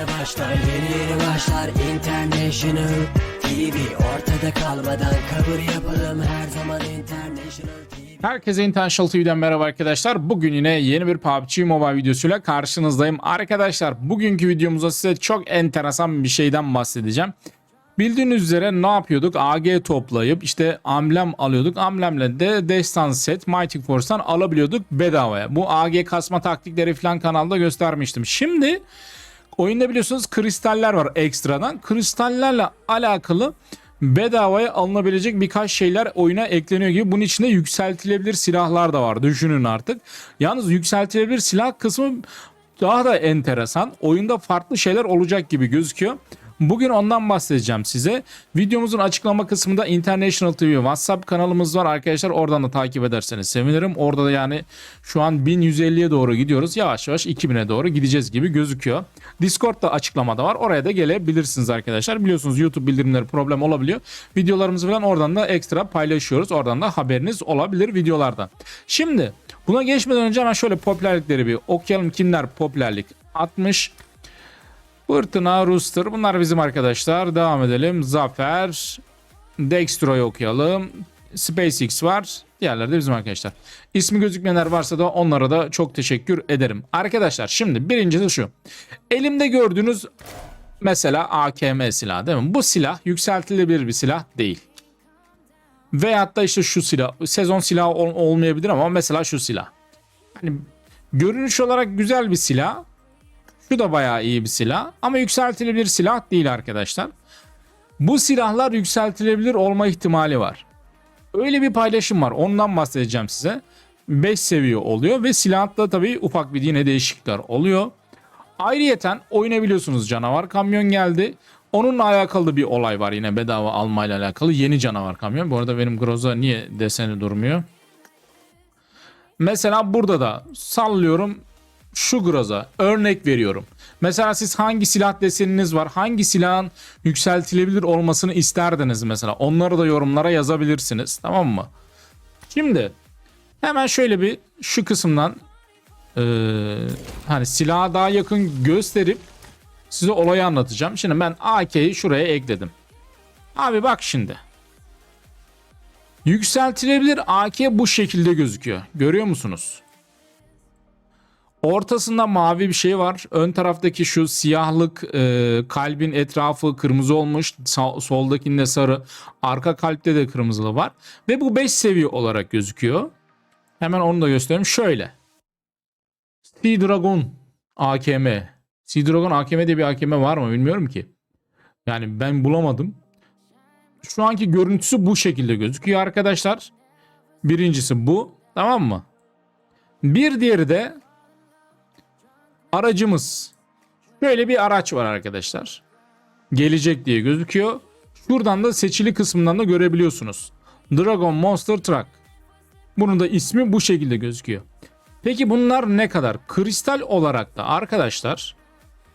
yeni başlar Yeni yeni başlar International TV Ortada kalmadan kabul yapalım Her zaman International TV Herkese International TV'den merhaba arkadaşlar. Bugün yine yeni bir PUBG Mobile videosuyla karşınızdayım. Arkadaşlar bugünkü videomuzda size çok enteresan bir şeyden bahsedeceğim. Bildiğiniz üzere ne yapıyorduk? AG toplayıp işte amblem alıyorduk. Amblemle de destan set Mighty Force'tan alabiliyorduk bedavaya. Bu AG kasma taktikleri falan kanalda göstermiştim. Şimdi oyunda biliyorsunuz kristaller var ekstradan. Kristallerle alakalı bedavaya alınabilecek birkaç şeyler oyuna ekleniyor gibi. Bunun içinde yükseltilebilir silahlar da var. Düşünün artık. Yalnız yükseltilebilir silah kısmı daha da enteresan. Oyunda farklı şeyler olacak gibi gözüküyor. Bugün ondan bahsedeceğim size. Videomuzun açıklama kısmında International TV WhatsApp kanalımız var arkadaşlar. Oradan da takip ederseniz sevinirim. Orada da yani şu an 1150'ye doğru gidiyoruz. Yavaş yavaş 2000'e doğru gideceğiz gibi gözüküyor. Discord da açıklamada var. Oraya da gelebilirsiniz arkadaşlar. Biliyorsunuz YouTube bildirimleri problem olabiliyor. Videolarımızı falan oradan da ekstra paylaşıyoruz. Oradan da haberiniz olabilir videolardan. Şimdi buna geçmeden önce hemen şöyle popülerlikleri bir okuyalım. Kimler popülerlik atmış? Fırtına, Rooster bunlar bizim arkadaşlar. Devam edelim. Zafer, Dextro'yu okuyalım. SpaceX var. Diğerleri de bizim arkadaşlar. İsmi gözükmeyenler varsa da onlara da çok teşekkür ederim. Arkadaşlar şimdi birincisi şu. Elimde gördüğünüz mesela AKM silahı değil mi? Bu silah yükseltilebilir bir silah değil. Veyahut da işte şu silah. Sezon silahı ol- olmayabilir ama mesela şu silah. Hani görünüş olarak güzel bir silah. Şu da bayağı iyi bir silah ama yükseltilebilir silah değil arkadaşlar. Bu silahlar yükseltilebilir olma ihtimali var. Öyle bir paylaşım var. Ondan bahsedeceğim size. 5 seviye oluyor ve silahta tabii ufak bir yine değişiklikler oluyor. Ayrıyeten oyuna biliyorsunuz canavar kamyon geldi. Onunla alakalı bir olay var yine bedava almayla alakalı. Yeni canavar kamyon. Bu arada benim Groza niye deseni durmuyor? Mesela burada da sallıyorum şu groza örnek veriyorum. Mesela siz hangi silah deseniniz var? Hangi silahın yükseltilebilir olmasını isterdiniz mesela? Onları da yorumlara yazabilirsiniz. Tamam mı? Şimdi hemen şöyle bir şu kısımdan eee, hani silaha daha yakın gösterip size olayı anlatacağım. Şimdi ben AK'yi şuraya ekledim. Abi bak şimdi. Yükseltilebilir AK bu şekilde gözüküyor. Görüyor musunuz? Ortasında mavi bir şey var. Ön taraftaki şu siyahlık e, kalbin etrafı kırmızı olmuş. Soldakinde sarı. Arka kalpte de kırmızılı var. Ve bu 5 seviye olarak gözüküyor. Hemen onu da göstereyim. Şöyle. Sea Dragon AKM. Sea Dragon AKM diye bir AKM var mı bilmiyorum ki. Yani ben bulamadım. Şu anki görüntüsü bu şekilde gözüküyor arkadaşlar. Birincisi bu. Tamam mı? Bir diğeri de aracımız. Böyle bir araç var arkadaşlar. Gelecek diye gözüküyor. Şuradan da seçili kısmından da görebiliyorsunuz. Dragon Monster Truck. Bunun da ismi bu şekilde gözüküyor. Peki bunlar ne kadar? Kristal olarak da arkadaşlar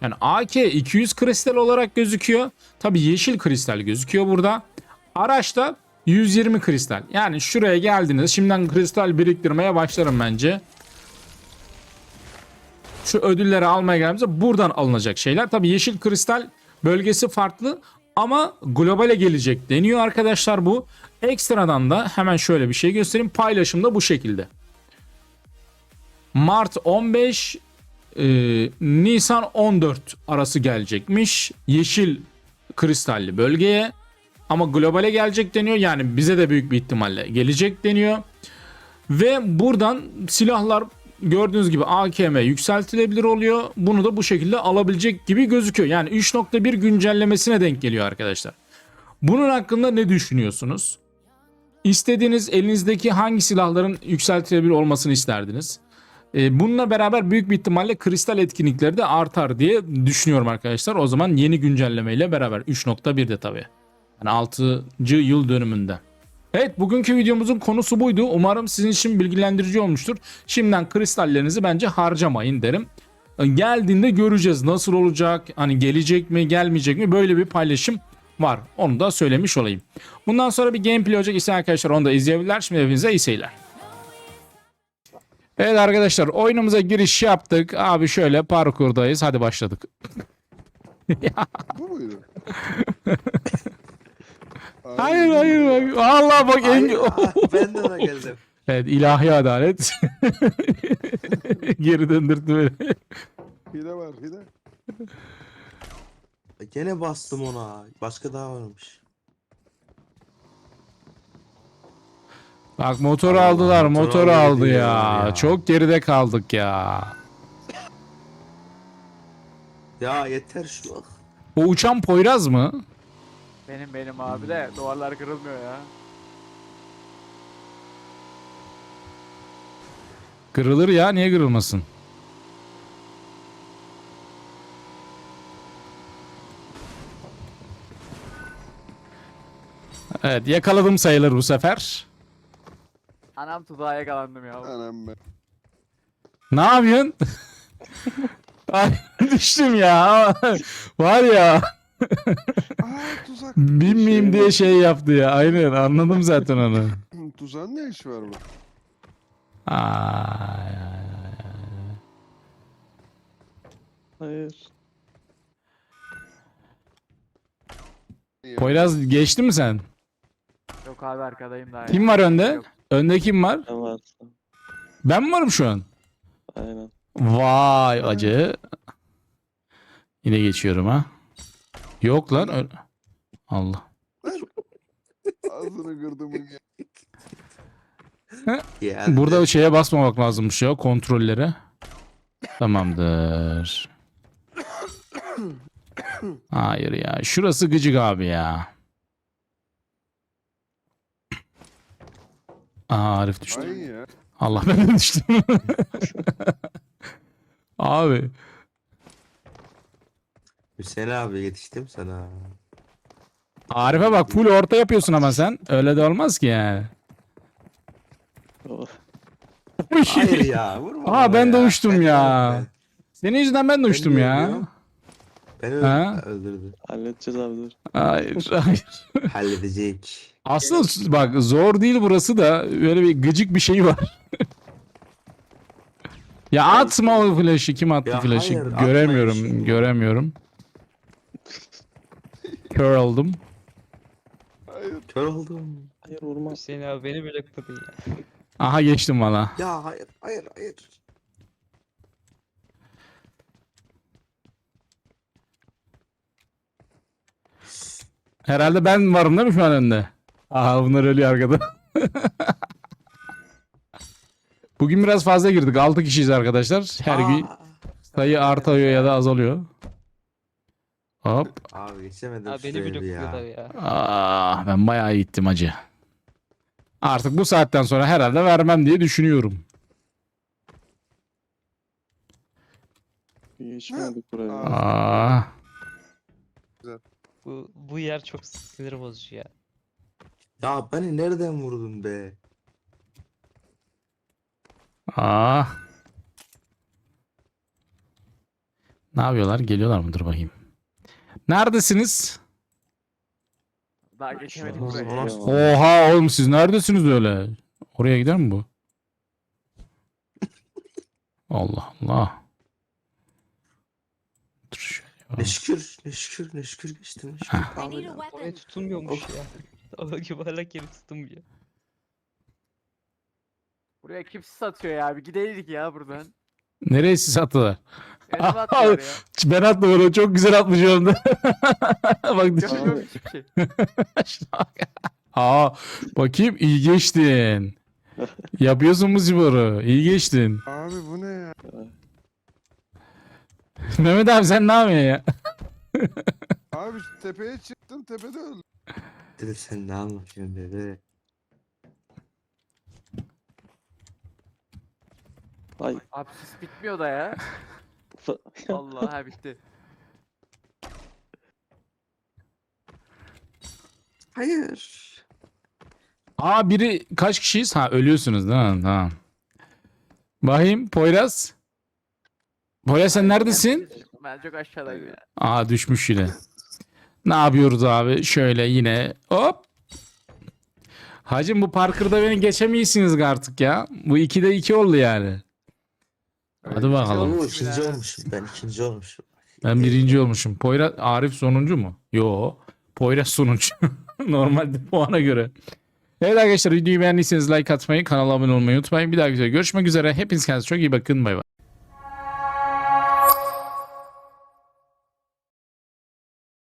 yani AK 200 kristal olarak gözüküyor. Tabi yeşil kristal gözüküyor burada. Araçta 120 kristal. Yani şuraya geldiniz. Şimdiden kristal biriktirmeye başlarım bence şu ödülleri almaya geldiğimizde buradan alınacak şeyler. Tabii yeşil kristal bölgesi farklı ama globale gelecek deniyor arkadaşlar bu. Ekstradan da hemen şöyle bir şey göstereyim. Paylaşım da bu şekilde. Mart 15 e, Nisan 14 arası gelecekmiş. Yeşil kristalli bölgeye ama globale gelecek deniyor. Yani bize de büyük bir ihtimalle gelecek deniyor. Ve buradan silahlar gördüğünüz gibi AKM yükseltilebilir oluyor. Bunu da bu şekilde alabilecek gibi gözüküyor. Yani 3.1 güncellemesine denk geliyor arkadaşlar. Bunun hakkında ne düşünüyorsunuz? İstediğiniz elinizdeki hangi silahların yükseltilebilir olmasını isterdiniz? Ee, bununla beraber büyük bir ihtimalle kristal etkinlikleri de artar diye düşünüyorum arkadaşlar. O zaman yeni güncellemeyle beraber 3.1'de tabii. Yani 6. yıl dönümünde. Evet bugünkü videomuzun konusu buydu. Umarım sizin için bilgilendirici olmuştur. Şimdiden kristallerinizi bence harcamayın derim. Geldiğinde göreceğiz nasıl olacak, hani gelecek mi gelmeyecek mi böyle bir paylaşım var. Onu da söylemiş olayım. Bundan sonra bir gameplay olacak ise arkadaşlar onu da izleyebilirler. Şimdi hepinize iyi seyirler. Evet arkadaşlar oyunumuza giriş yaptık. Abi şöyle parkurdayız. Hadi başladık. Bu muydu? hayır hayır bak. Allah bak en... ben de ona geldim. evet ilahi adalet. Geri döndürdü beni. Hile var hile. Gene bastım ona. Başka daha varmış. Bak Allah, aldılar, motoru motoru aldı ya. ya. Çok geride kaldık ya. Ya yeter şu. O uçan Poyraz mı? Benim benim abi de duvarlar kırılmıyor ya. Kırılır ya, niye kırılmasın? Evet, yakaladım sayılır bu sefer. Anam tuzağa yakalandım ya. Anam ben. Ne yapıyorsun? Ay düştüm ya. Var ya. Aa tuzak. Binmeyeyim diye şey yaptı ya. Aynen anladım zaten onu. Tuzağın ne işi var bu? Ay, Hayır. Poyraz geçti mi sen? Yok abi arkadayım daha. Kim var önde? Yok. Önde kim var? Ne varsa. Ben mi varım şu an? Aynen. Vay acı. Yine geçiyorum ha. Yok lan. ö- Allah. Ağzını kırdım. Burada şeye basmamak lazımmış ya kontrollere. Tamamdır. Hayır ya. Şurası gıcık abi ya. Aa Arif düştü. Ay ya. Allah ben de düştüm. abi. Hüseyin abi yetiştim sana. Arif'e bak full orta yapıyorsun ama sen. Öyle de olmaz ki yani. Oh. Hayır ya vurma. Aa, bana ben de ya. uçtum Ben ya. öldüm. Senin yüzünden ben de uçtum Beni ya. Beni Ha? öldürdü. öldürdü. Halledeceğiz abi dur. Hayır, hayır. Halledecek. Aslında bak zor değil burası da böyle bir gıcık bir şey var. ya atma o flash'ı. Kim attı Ya flash'ı? hayır, atmayın göremiyorum, şimdi. göremiyorum. Kör oldum. Hayır. Kör oldum. Hayır vurma. Hüseyin abi beni blokladı ya. Aha geçtim valla. Ya hayır hayır hayır. Herhalde ben varım değil mi şu an önde? Aha bunlar ölüyor arkada. Bugün biraz fazla girdik. 6 kişiyiz arkadaşlar. Her gün Aa, sayı artıyor ya da azalıyor. Hop. Abi geçemedim Abi beni blokladılar ya. ya. Ah, ben bayağı gittim acı. Artık bu saatten sonra herhalde vermem diye düşünüyorum. Geçmedik buraya. Aa. Ah. Bu, bu yer çok sinir bozucu ya. Ya beni nereden vurdun be? Ah. Ne yapıyorlar? Geliyorlar mı? Dur bakayım. Neredesiniz? Daha geçemedik buraya. Oha oğlum siz neredesiniz öyle? Oraya gider mi bu? Allah Allah. Dur şöyle. Ne şükür, ne şükür, ne şükür geçtim. Ne şükür. Oraya tutunmuyormuş ya. O yuvarlak yeri tutunmuyor. Buraya kimse satıyor ya. Bir gideydik ya buradan. Nereye siz attılar? Önüme attılar ya. Ben atmadım. Çok güzel atmış onda. Bak Yok düşün. hiçbir şey. Aa, bakayım iyi geçtin. Yapıyorsun bu sporu. İyi geçtin. Abi bu ne ya? Mehmet abi sen ne yapıyorsun ya? Abi tepeye çıktım tepede öldüm. Dedi sen ne anlatıyorsun dedi. Ay. Abi sis bitmiyor da ya. Allah ha bitti. Hayır. Aa biri kaç kişiyiz? Ha ölüyorsunuz değil mi? Tamam. Bakayım Poyraz. Poyraz sen neredesin? Ben çok aşağıdayım ya. Aa düşmüş yine. Ne yapıyoruz abi? Şöyle yine hop. Hacım bu Parker'da beni geçemeyesiniz artık ya. Bu 2'de 2 oldu yani. Hadi bakalım. Olmuş ikinci olmuşum. Ben ikinci olmuşum. Ben birinci olmuşum. Poyraz Arif sonuncu mu? Yo. Poyraz sonuncu. Normalde puana göre. Evet arkadaşlar videoyu beğendiyseniz like atmayı, kanala abone olmayı unutmayın. Bir daha güzel görüşmek üzere. Hepiniz kendinize çok iyi bakın. Bay bay.